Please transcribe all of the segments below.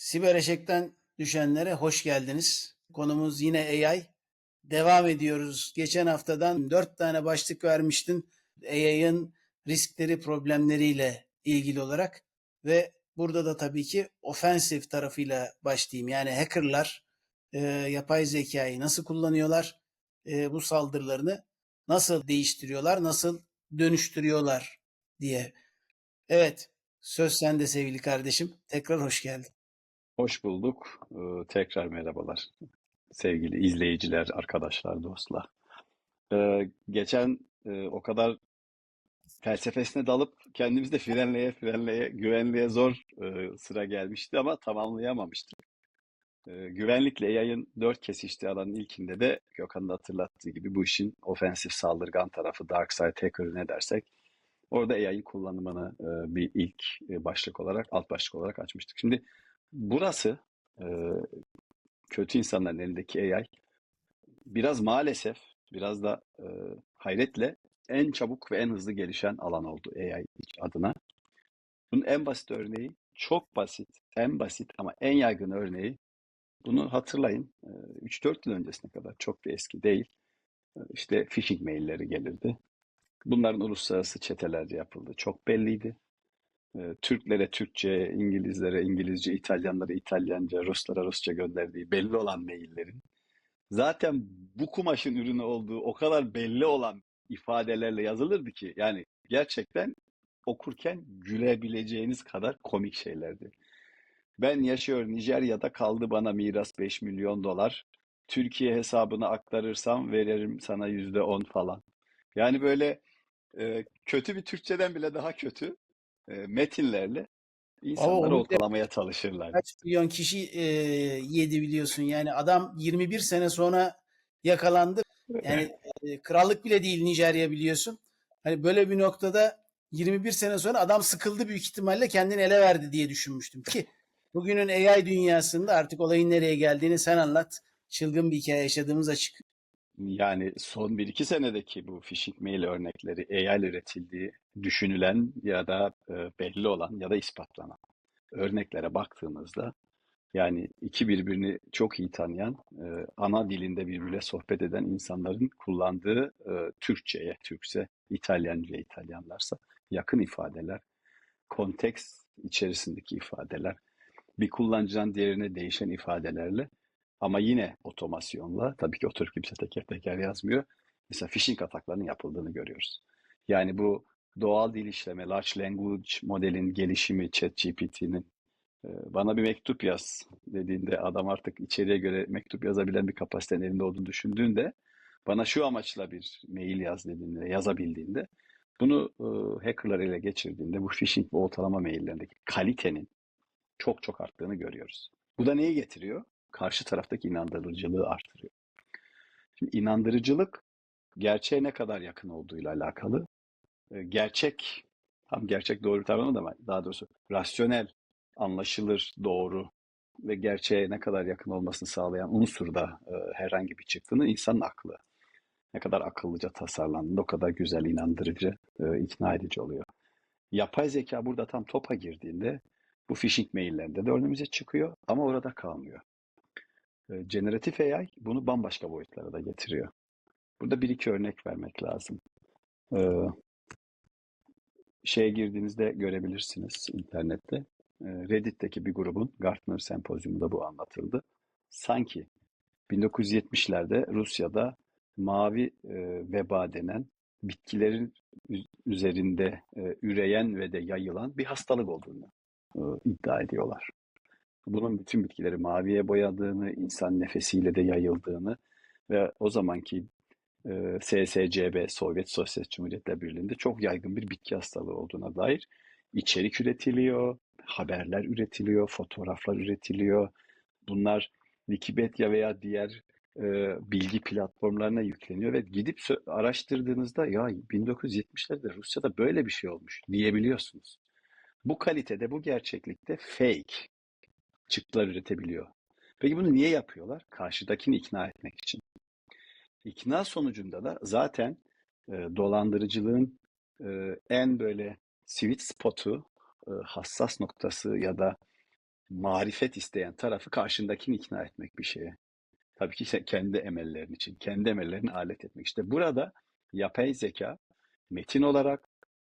Siber eşekten düşenlere hoş geldiniz. Konumuz yine AI. Devam ediyoruz. Geçen haftadan dört tane başlık vermiştin. AI'ın riskleri, problemleriyle ilgili olarak ve burada da tabii ki ofensif tarafıyla başlayayım. Yani hackerlar e, yapay zekayı nasıl kullanıyorlar? E, bu saldırılarını nasıl değiştiriyorlar? Nasıl dönüştürüyorlar diye. Evet, söz sende sevgili kardeşim. Tekrar hoş geldin. Hoş bulduk. Ee, tekrar merhabalar. Sevgili izleyiciler, arkadaşlar, dostlar. Ee, geçen e, o kadar felsefesine dalıp kendimiz de frenleye frenleye, güvenliğe zor e, sıra gelmişti ama tamamlayamamıştık. E, güvenlikle yayın dört kesişti alanın ilkinde de Gökhan'ın hatırlattığı gibi bu işin ofensif saldırgan tarafı, dark side hacker'ı ne dersek orada AI'ın kullanımını e, bir ilk başlık olarak, alt başlık olarak açmıştık. Şimdi burası e, kötü insanların elindeki AI biraz maalesef biraz da e, hayretle en çabuk ve en hızlı gelişen alan oldu AI adına. Bunun en basit örneği çok basit, en basit ama en yaygın örneği bunu hatırlayın. e, 3-4 yıl öncesine kadar çok da eski değil. E, İşte phishing mailleri gelirdi. Bunların uluslararası çetelerce yapıldı. Çok belliydi. Türklere Türkçe, İngilizlere İngilizce, İtalyanlara İtalyanca, Ruslara Rusça gönderdiği belli olan maillerin zaten bu kumaşın ürünü olduğu o kadar belli olan ifadelerle yazılırdı ki yani gerçekten okurken gülebileceğiniz kadar komik şeylerdi. Ben yaşıyor Nijerya'da kaldı bana miras 5 milyon dolar. Türkiye hesabına aktarırsam veririm sana yüzde 10 falan. Yani böyle kötü bir Türkçeden bile daha kötü e, metinlerle insanları oltalamaya çalışırlar. kaç milyon kişi e, yedi biliyorsun. Yani adam 21 sene sonra yakalandı. Yani e, krallık bile değil Nijerya biliyorsun. Hani böyle bir noktada 21 sene sonra adam sıkıldı büyük ihtimalle kendini ele verdi diye düşünmüştüm ki bugünün AI dünyasında artık olayın nereye geldiğini sen anlat. Çılgın bir hikaye yaşadığımız açık. Yani son 1-2 senedeki bu phishing mail örnekleri AI üretildiği düşünülen ya da e, belli olan ya da ispatlanan örneklere baktığımızda yani iki birbirini çok iyi tanıyan, e, ana dilinde birbiriyle sohbet eden insanların kullandığı e, Türkçe'ye, Türkse, İtalyanca, İtalyanlarsa yakın ifadeler, konteks içerisindeki ifadeler, bir kullanıcıdan diğerine değişen ifadelerle ama yine otomasyonla, tabii ki oturup kimse teker teker yazmıyor. Mesela phishing ataklarının yapıldığını görüyoruz. Yani bu doğal dil işleme, large language modelin gelişimi, ChatGPT'nin e, bana bir mektup yaz dediğinde adam artık içeriye göre mektup yazabilen bir kapasitenin elinde olduğunu düşündüğünde bana şu amaçla bir mail yaz dediğinde, yazabildiğinde bunu e, hackerlar ele geçirdiğinde bu phishing ve oltalama maillerindeki kalitenin çok çok arttığını görüyoruz. Bu da neyi getiriyor? Karşı taraftaki inandırıcılığı artırıyor. Şimdi inandırıcılık gerçeğe ne kadar yakın olduğuyla alakalı. E, Gerçek, tam gerçek doğru bir tarif ama daha doğrusu rasyonel, anlaşılır, doğru ve gerçeğe ne kadar yakın olmasını sağlayan unsurda e, herhangi bir çıktığını insanın aklı. Ne kadar akıllıca tasarlandığında o kadar güzel, inandırıcı, e, ikna edici oluyor. Yapay zeka burada tam topa girdiğinde bu phishing maillerinde de önümüze çıkıyor ama orada kalmıyor. Generatif AI bunu bambaşka boyutlara da getiriyor. Burada bir iki örnek vermek lazım. E, şeye girdiğinizde görebilirsiniz internette. E, Reddit'teki bir grubun Gartner sempozyumunda bu anlatıldı. Sanki 1970'lerde Rusya'da mavi e, veba denen bitkilerin üz- üzerinde e, üreyen ve de yayılan bir hastalık olduğunu e, iddia ediyorlar. Bunun bütün bitkileri maviye boyadığını, insan nefesiyle de yayıldığını ve o zamanki e, SSCB, Sovyet Sosyalist Cumhuriyetler Birliği'nde çok yaygın bir bitki hastalığı olduğuna dair içerik üretiliyor, haberler üretiliyor, fotoğraflar üretiliyor. Bunlar Wikipedia veya diğer e, bilgi platformlarına yükleniyor ve gidip araştırdığınızda ya 1970'lerde Rusya'da böyle bir şey olmuş diyebiliyorsunuz. Bu kalitede, bu gerçeklikte fake çıktılar üretebiliyor. Peki bunu niye yapıyorlar? Karşıdakini ikna etmek için. İkna sonucunda da zaten e, dolandırıcılığın e, en böyle sweet spot'u, e, hassas noktası ya da marifet isteyen tarafı karşındakini ikna etmek bir şeye. Tabii ki kendi emellerin için, kendi emellerini alet etmek. İşte burada yapay zeka metin olarak,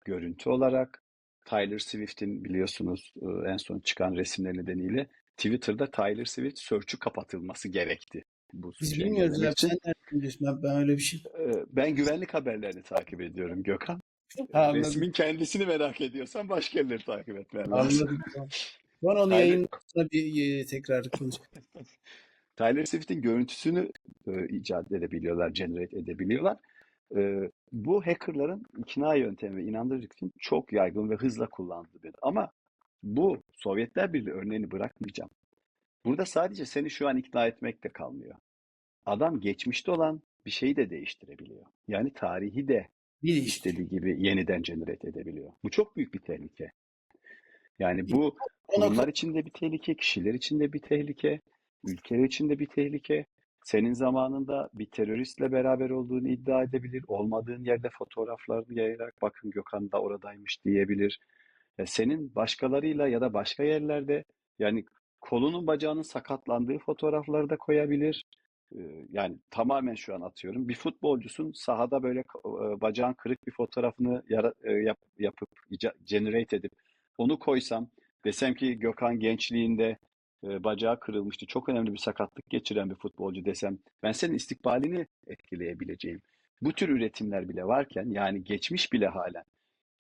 görüntü olarak, Tyler Swift'in biliyorsunuz e, en son çıkan resimleri nedeniyle Twitter'da Tyler Swift search'ü kapatılması gerekti. Bu Biz suçu bilmiyoruz ya. için. Sen nereden biliyorsun? Ben, ben öyle bir şey. Ben güvenlik haberlerini takip ediyorum Gökhan. Ha. Resmin kendisini merak ediyorsan başka yerleri takip etmen lazım. Anladım. Sonra onu yayınlasına bir e, tekrar konuş. Tyler Swift'in görüntüsünü e, icat edebiliyorlar, generate edebiliyorlar. E, bu hackerların ikna yöntemi ve inandırıcı için çok yaygın ve hızla kullandığı bir. Ama bu Sovyetler Birliği örneğini bırakmayacağım. Burada sadece seni şu an ikna etmek de kalmıyor. Adam geçmişte olan bir şeyi de değiştirebiliyor. Yani tarihi de Bir istediği gibi yeniden generate edebiliyor. Bu çok büyük bir tehlike. Yani bu kurumlar için de bir tehlike, kişiler için de bir tehlike, ülkeler için de bir tehlike. Senin zamanında bir teröristle beraber olduğunu iddia edebilir. Olmadığın yerde fotoğraflarını yayarak bakın Gökhan da oradaymış diyebilir. Ya senin başkalarıyla ya da başka yerlerde yani kolunun bacağının sakatlandığı fotoğrafları da koyabilir. Ee, Yani tamamen şu an atıyorum. Bir futbolcusun sahada böyle e, bacağın kırık bir fotoğrafını e, yap- yapıp generate edip onu koysam desem ki Gökhan gençliğinde e, bacağı kırılmıştı. Çok önemli bir sakatlık geçiren bir futbolcu desem ben senin istikbalini etkileyebileceğim. Bu tür üretimler bile varken yani geçmiş bile halen e,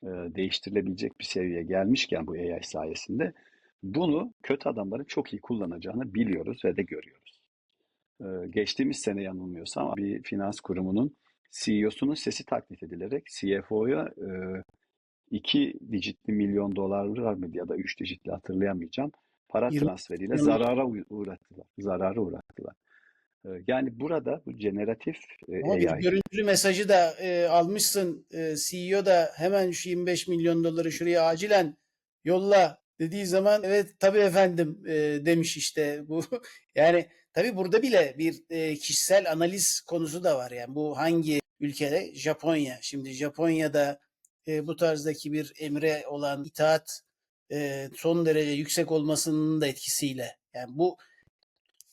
değiştirilebilecek bir seviyeye gelmişken bu AI sayesinde bunu kötü adamların çok iyi kullanacağını biliyoruz ve de görüyoruz. E, geçtiğimiz sene yanılmıyorsam bir finans kurumunun CEO'sunun sesi taklit edilerek CFO'ya e, iki dijitli milyon dolarlar mıydı ya da üç dijitli hatırlayamayacağım para transferiyle zarara uğrattılar. Zarara uğrattılar. E, Yani burada bu generatif e, Ama bir AI görüntülü mesajı da e, almışsın. E, CEO da hemen şu 25 milyon doları şuraya acilen yolla dediği zaman evet tabii efendim e, demiş işte bu. Yani tabii burada bile bir e, kişisel analiz konusu da var. Yani bu hangi ülkede? Japonya. Şimdi Japonya'da e, bu tarzdaki bir emre olan itaat e, son derece yüksek olmasının da etkisiyle. Yani bu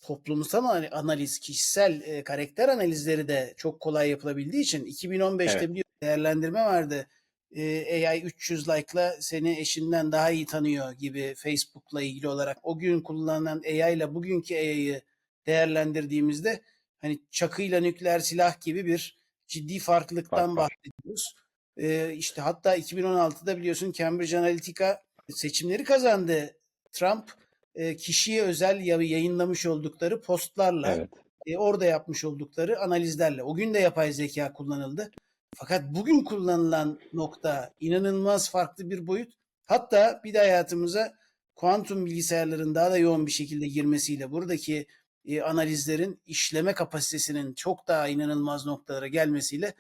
toplumsal ana- analiz, kişisel e, karakter analizleri de çok kolay yapılabildiği için 2015'te Evet. bir değerlendirme vardı. E, AI 300 like'la seni eşinden daha iyi tanıyor gibi Facebook'la ilgili olarak. O gün kullanılan AI ile bugünkü AI'yı değerlendirdiğimizde hani çakıyla nükleer silah gibi bir ciddi farklılıktan Fark bahsediyoruz. E, işte hatta 2016'da biliyorsun Cambridge Analytica seçimleri kazandı. Trump e, kişiye özel ya- yayınlamış oldukları postlarla Evet. e, orada yapmış oldukları analizlerle. O gün de yapay zeka kullanıldı. Fakat bugün kullanılan nokta inanılmaz farklı bir boyut. Hatta bir de hayatımıza kuantum bilgisayarların daha da yoğun bir şekilde girmesiyle buradaki e, analizlerin işleme kapasitesinin çok daha inanılmaz noktalara gelmesiyle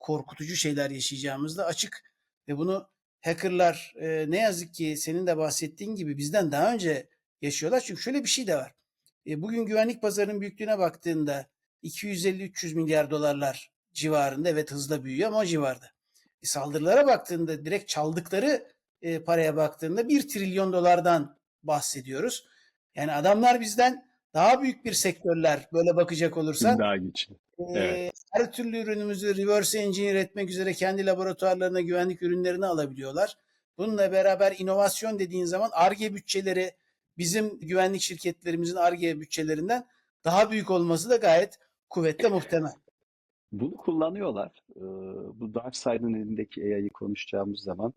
korkutucu şeyler yaşayacağımız da açık. Ve bunu hackerlar e, ne yazık ki senin de bahsettiğin gibi bizden daha önce yaşıyorlar. Çünkü şöyle bir şey de var. E, bugün güvenlik pazarının büyüklüğüne baktığında 250-300 milyar dolarlar civarında evet hızla büyüyor ama o civarda. E, saldırılara baktığında direkt çaldıkları e, paraya baktığında 1 trilyon dolardan bahsediyoruz. Yani adamlar bizden daha büyük bir sektörler böyle bakacak olursan Daha güçlü. ee, Evet. her türlü ürünümüzü reverse engineer etmek üzere kendi laboratuvarlarına güvenlik ürünlerini alabiliyorlar. Bununla beraber inovasyon dediğin zaman ARGE bütçeleri bizim güvenlik şirketlerimizin ARGE bütçelerinden daha büyük olması da gayet kuvvetle muhtemel. Bunu kullanıyorlar. Ee, Bu Dark Side'ın elindeki AI'yı konuşacağımız zaman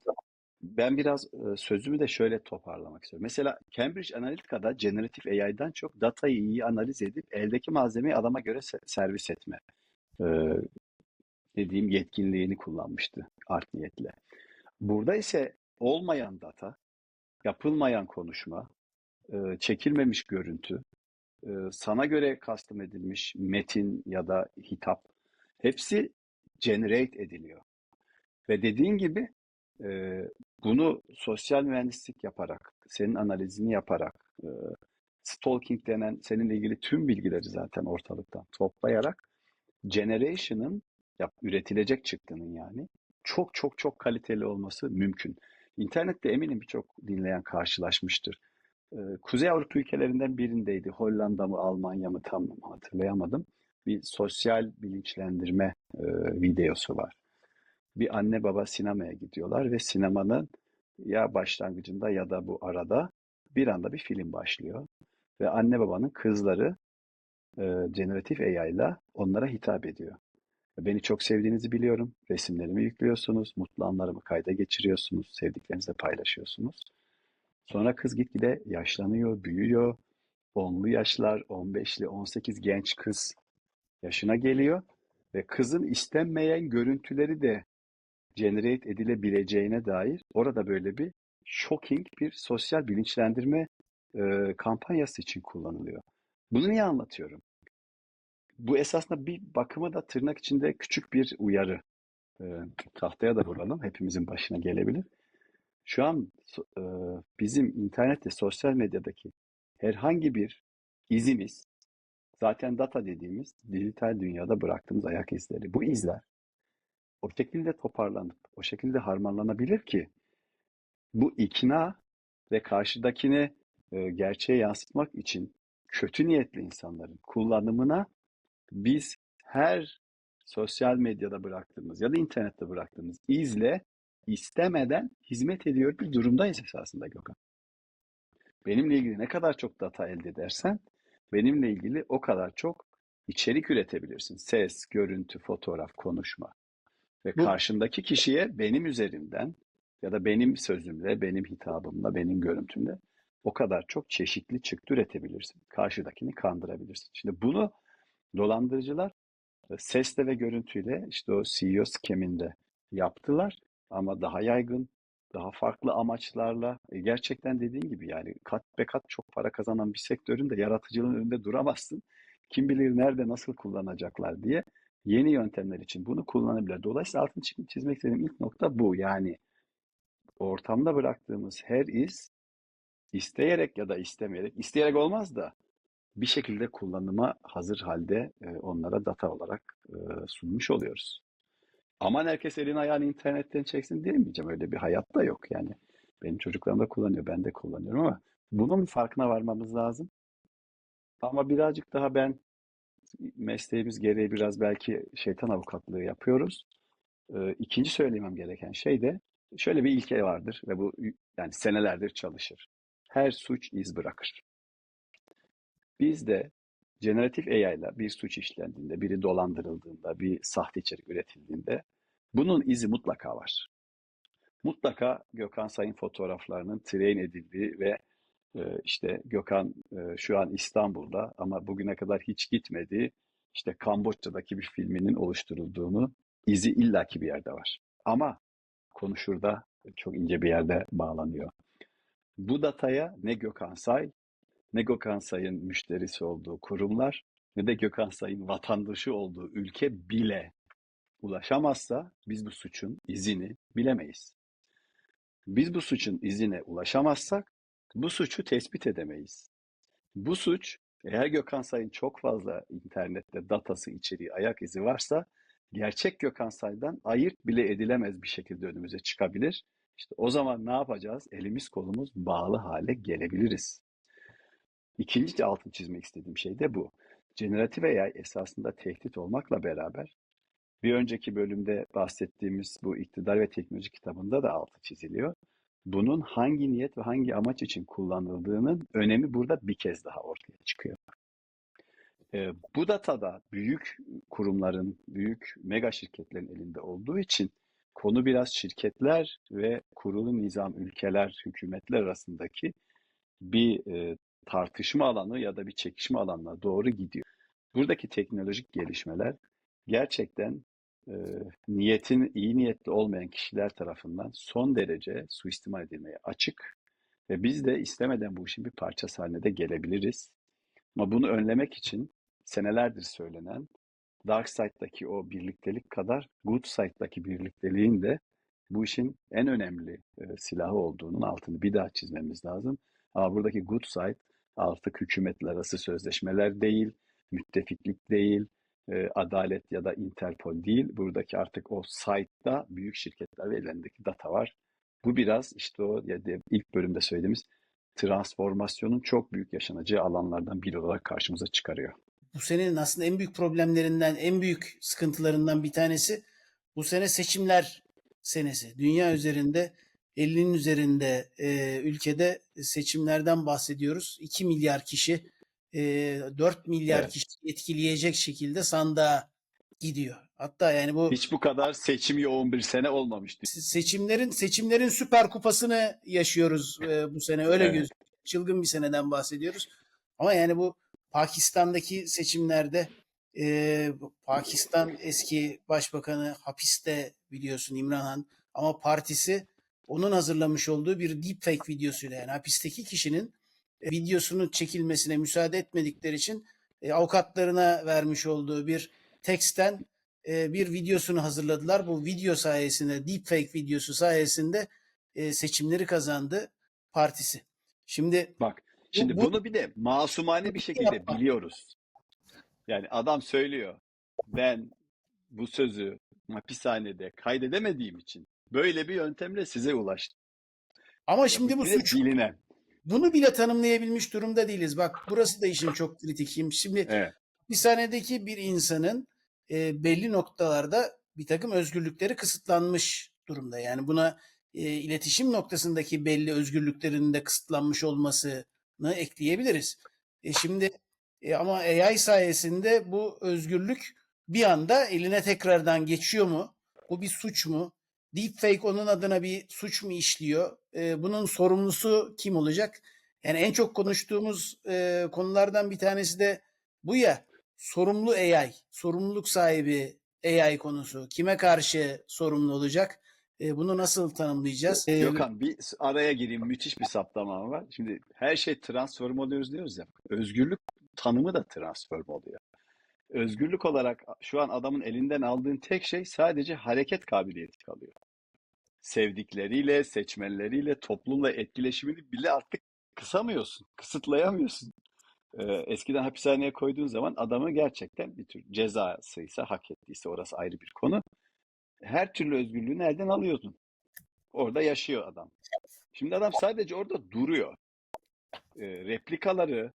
ben biraz e, sözümü de şöyle toparlamak istiyorum. Mesela Cambridge Analytica'da generatif AI'dan çok datayı iyi analiz edip eldeki malzemeyi adama göre se- servis etme e, dediğim yetkinliğini kullanmıştı art niyetle. Burada ise olmayan data, yapılmayan konuşma, e, çekilmemiş görüntü, e, sana göre custom edilmiş metin ya da hitap hepsi generate ediliyor. Ve dediğin gibi e, bunu sosyal mühendislik yaparak, senin analizini yaparak, e, stalking denen seninle ilgili tüm bilgileri zaten ortalıktan toplayarak generation'ın yap, üretilecek çıktının yani çok çok çok kaliteli olması mümkün. İnternette eminim birçok dinleyen karşılaşmıştır. E, Kuzey Avrupa ülkelerinden birindeydi. Hollanda mı, Almanya mı tam hatırlayamadım. Bir sosyal bilinçlendirme e, videosu var. Bir anne baba sinemaya gidiyorlar ve sinemanın ya başlangıcında ya da bu arada bir anda bir film başlıyor. Ve anne babanın kızları e, generatif AI ile onlara hitap ediyor. Beni çok sevdiğinizi biliyorum. Resimlerimi yüklüyorsunuz, mutlu anlarımı kayda geçiriyorsunuz, sevdiklerinizle paylaşıyorsunuz. Sonra kız gitgide yaşlanıyor, büyüyor. 10'lu yaşlar, 15'li, 18 genç kız yaşına geliyor ve kızın istenmeyen görüntüleri de generate edilebileceğine dair orada böyle bir shocking bir sosyal bilinçlendirme e, kampanyası için kullanılıyor. Bunu niye anlatıyorum? Bu esasında bir bakıma da tırnak içinde küçük bir uyarı. E, tahtaya da vuralım. Hepimizin başına gelebilir. Şu an e, bizim internette, sosyal medyadaki herhangi bir izimiz, zaten data dediğimiz dijital dünyada bıraktığımız ayak izleri. Bu izler o şekilde toparlanıp, o şekilde harmanlanabilir ki bu ikna ve karşıdakini e, gerçeğe yansıtmak için kötü niyetli insanların kullanımına biz her sosyal medyada bıraktığımız ya da internette bıraktığımız izle istemeden hizmet ediyor bir durumdayız esasında Gökhan. Benimle ilgili ne kadar çok data elde edersen benimle ilgili o kadar çok içerik üretebilirsin. Ses, görüntü, fotoğraf, konuşma. Ve Bu karşındaki kişiye benim üzerimden ya da benim sözümle, benim hitabımla, benim görüntümle o kadar çok çeşitli çıktı üretebilirsin. Karşıdakini kandırabilirsin. Şimdi bunu dolandırıcılar e, sesle ve görüntüyle işte o CEO skeminde yaptılar ama daha yaygın, daha farklı amaçlarla e, gerçekten dediğin gibi yani kat be kat çok para kazanan bir sektörün de yaratıcılığın önünde duramazsın. Kim bilir nerede nasıl kullanacaklar diye yeni yöntemler için bunu kullanabilir. Dolayısıyla altını çi- çizmek istediğim ilk nokta bu. Yani ortamda bıraktığımız her iz isteyerek ya da istemeyerek, isteyerek olmaz da bir şekilde kullanıma hazır halde e, onlara data olarak e, sunmuş oluyoruz. Aman herkes elini ayağını internetten çeksin diyemeyeceğim. Öyle bir hayat da yok yani. Benim çocuklarım da kullanıyor, ben de kullanıyorum ama bunun farkına varmamız lazım. Ama birazcık daha ben mesleğimiz gereği biraz belki şeytan avukatlığı yapıyoruz. Ee, ikinci söylemem gereken şey de şöyle bir ilke vardır ve bu yani senelerdir çalışır. Her suç iz bırakır. Biz de generatif AI ile bir suç işlendiğinde, biri dolandırıldığında, bir sahte içerik üretildiğinde bunun izi mutlaka var. Mutlaka Gökhan Sayın fotoğraflarının train edildiği ve e, işte Gökhan e, şu an İstanbul'da ama bugüne kadar hiç gitmediği işte Kamboçya'daki bir filminin oluşturulduğunu izi illaki bir yerde var. Ama konu şurada çok ince bir yerde bağlanıyor. Bu dataya ne Gökhan Say ne Gökhan Say'ın müşterisi olduğu kurumlar ne de Gökhan Say'ın vatandaşı olduğu ülke bile ulaşamazsa biz bu suçun izini bilemeyiz. Biz bu suçun izine ulaşamazsak bu suçu tespit edemeyiz. Bu suç eğer Gökhan Say'ın çok fazla internette datası, içeriği, ayak izi varsa gerçek Gökhan Say'dan ayırt bile edilemez bir şekilde önümüze çıkabilir. İşte o zaman ne yapacağız? Elimiz kolumuz bağlı hale gelebiliriz. İkinci altını çizmek istediğim şey de bu. Generatif AI esasında tehdit olmakla beraber bir önceki bölümde bahsettiğimiz bu iktidar ve teknoloji kitabında da altı çiziliyor. Bunun hangi niyet ve hangi amaç için kullanıldığının önemi burada bir kez daha ortaya çıkıyor. Ee, bu datada büyük kurumların, büyük mega şirketlerin elinde olduğu için konu biraz şirketler ve kurulu nizam ülkeler, hükümetler arasındaki bir e, tartışma alanı ya da bir çekişme alanına doğru gidiyor. Buradaki teknolojik gelişmeler gerçekten e, niyetin iyi niyetli olmayan kişiler tarafından son derece suistimal edilmeye açık ve biz de istemeden bu işin bir parçası haline de gelebiliriz. Ama bunu önlemek için senelerdir söylenen Dark Side'daki o birliktelik kadar Good Side'daki birlikteliğin de bu işin en önemli e, silahı olduğunun altını bir daha çizmemiz lazım. Ama buradaki Good Side artık hükümetler arası sözleşmeler değil, müttefiklik değil, e, adalet ya da Interpol değil. Buradaki artık o site'da büyük şirketler ve ellerindeki data var. Bu biraz işte o ya da ilk bölümde söylediğimiz transformasyonun çok büyük yaşanacağı alanlardan biri olarak karşımıza çıkarıyor. Bu senenin aslında en büyük problemlerinden, en büyük sıkıntılarından bir tanesi bu sene seçimler senesi. Dünya üzerinde 50'nin üzerinde e, ülkede seçimlerden bahsediyoruz. 2 milyar kişi, e, 4 milyar Evet. kişi etkileyecek şekilde sandığa gidiyor. Hatta yani bu Hiç bu kadar seçim yoğun bir sene olmamıştı. seçimlerin seçimlerin süper kupasını yaşıyoruz e, bu sene öyle Evet. gözüküyor. Çılgın bir seneden bahsediyoruz. Ama yani bu Pakistan'daki seçimlerde e, Pakistan eski başbakanı hapiste biliyorsun İmran Han ama partisi onun hazırlamış olduğu bir deepfake videosuyla yani hapisteki kişinin e, videosunun çekilmesine müsaade etmedikleri için e, avukatlarına vermiş olduğu bir teksten e, bir videosunu hazırladılar. Bu video sayesinde, deepfake videosu sayesinde e, seçimleri kazandı partisi. Şimdi Bak şimdi bu- bunu bir de masumane bir şekilde yapma. biliyoruz. Yani adam söylüyor ben bu sözü hapishanede kaydedemediğim için böyle bir yöntemle size ulaştım. ama şimdi bu suç. bilinen. Bunu bile tanımlayabilmiş durumda değiliz. Bak burası da işin çok kritik. Şimdi Evet. hapishanedeki bir insanın e, belli noktalarda bir takım özgürlükleri kısıtlanmış durumda. Yani buna e, iletişim noktasındaki belli özgürlüklerin de kısıtlanmış olmasını ekleyebiliriz. E, şimdi e, ama AI sayesinde bu özgürlük bir anda eline tekrardan geçiyor mu? Bu bir suç mu? Deepfake onun adına bir suç mu işliyor? E, bunun sorumlusu kim olacak? Yani en çok konuştuğumuz e, konulardan bir tanesi de bu ya sorumlu AI, sorumluluk sahibi AI konusu. Kime karşı sorumlu olacak? E, bunu nasıl tanımlayacağız? E, Gökhan bir araya gireyim. Müthiş bir saptama var. Şimdi her şey transform oluyoruz diyoruz ya. Özgürlük tanımı da transform oluyor. Özgürlük olarak şu an adamın elinden aldığın tek şey sadece hareket kabiliyeti kalıyor. Sevdikleriyle, seçmenleriyle, toplumla etkileşimini bile artık kısamıyorsun, kısıtlayamıyorsun. Ee, eskiden hapishaneye koyduğun zaman adamı gerçekten bir tür cezasıysa, hak ettiyse orası ayrı bir konu. Her türlü özgürlüğünü elden alıyordun. Orada yaşıyor adam. Şimdi adam sadece orada duruyor. Ee, replikaları,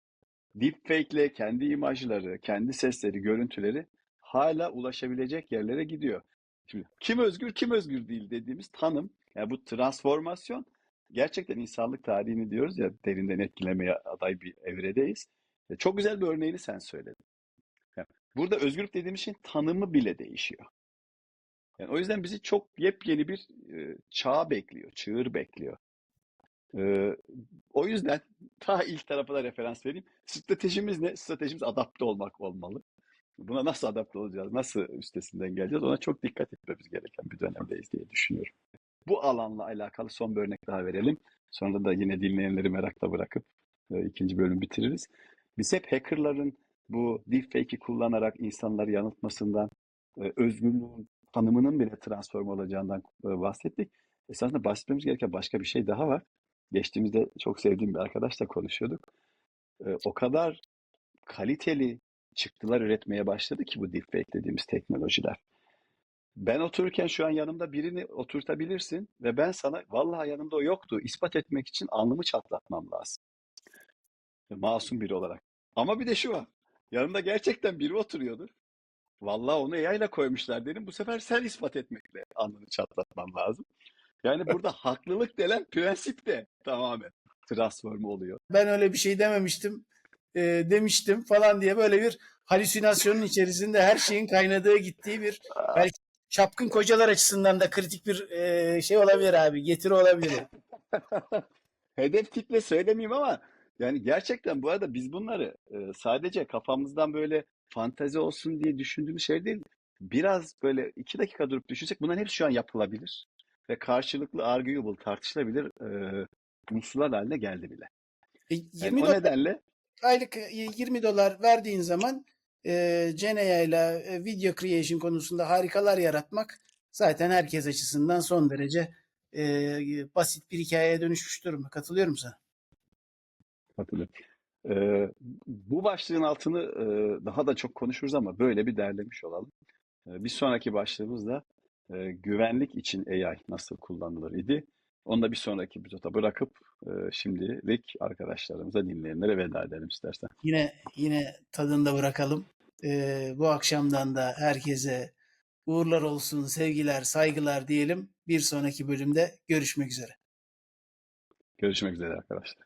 deepfake'le kendi imajları, kendi sesleri, görüntüleri hala ulaşabilecek yerlere gidiyor. Şimdi kim özgür, kim özgür değil dediğimiz tanım, yani bu transformasyon gerçekten insanlık tarihini diyoruz ya derinden etkilemeye aday bir evredeyiz. E, Çok güzel bir örneğini sen söyledin. Yani burada özgürlük dediğimiz şeyin tanımı bile değişiyor. Yani o yüzden bizi çok yepyeni bir e, çağ bekliyor, çığır bekliyor. E, o yüzden ta ilk tarafa da referans vereyim. Stratejimiz ne? Stratejimiz adapte olmak olmalı. Buna nasıl adapte olacağız, nasıl üstesinden geleceğiz ona çok dikkat etmemiz gereken bir dönemdeyiz diye düşünüyorum. Bu alanla alakalı son bir örnek daha verelim. Sonra da yine dinleyenleri merakla bırakıp e, ikinci bölüm bitiririz. Biz hep hackerların bu deepfake'i kullanarak insanları yanıltmasından, e, özgürlüğün tanımının bile transform olacağından e, bahsettik. Esasında bahsetmemiz gereken başka bir şey daha var. Geçtiğimizde çok sevdiğim bir arkadaşla konuşuyorduk. E, o kadar kaliteli çıktılar üretmeye başladı ki bu deepfake dediğimiz teknolojiler. Ben otururken şu an yanımda birini oturtabilirsin ve ben sana vallahi yanımda o yoktu ispat etmek için alnımı çatlatmam lazım. Masum biri olarak. Ama bir de şu var. Yanımda gerçekten biri oturuyordur. Vallahi onu ile koymuşlar dedim. Bu sefer sen ispat etmekle alnını çatlatman lazım. Yani burada haklılık denen prensip de tamamen transform oluyor. ben öyle bir şey dememiştim e, demiştim falan diye böyle bir halüsinasyonun içerisinde her şeyin kaynadığı gittiği bir belki çapkın kocalar açısından da kritik bir e, şey olabilir abi getiri olabilir. Hedef kitle söylemeyeyim ama yani gerçekten bu arada biz bunları e, sadece kafamızdan böyle fantezi olsun diye düşündüğümüz şey değil. Biraz böyle iki dakika durup düşünsek bunların hepsi şu an yapılabilir. Ve karşılıklı arguable tartışılabilir e, unsurlar haline geldi bile. E, Yani 20 o dolar, nedenle aylık e, 20 dolar verdiğin zaman e, ile e, video creation konusunda harikalar yaratmak zaten herkes açısından son derece e, basit bir hikayeye dönüşmüş durumda. Katılıyorum sana. Katılıyorum. Ee, bu başlığın altını e, daha da çok konuşuruz ama böyle bir derlemiş olalım. Ee, bir sonraki başlığımız da e, güvenlik için AI nasıl kullanılır idi. Onu da bir sonraki epizoda bırakıp e, şimdilik arkadaşlarımıza dinleyenlere veda edelim istersen. Yine yine tadında bırakalım. Ee, bu akşamdan da herkese uğurlar olsun, sevgiler, saygılar diyelim. Bir sonraki bölümde görüşmek üzere. Görüşmek üzere arkadaşlar.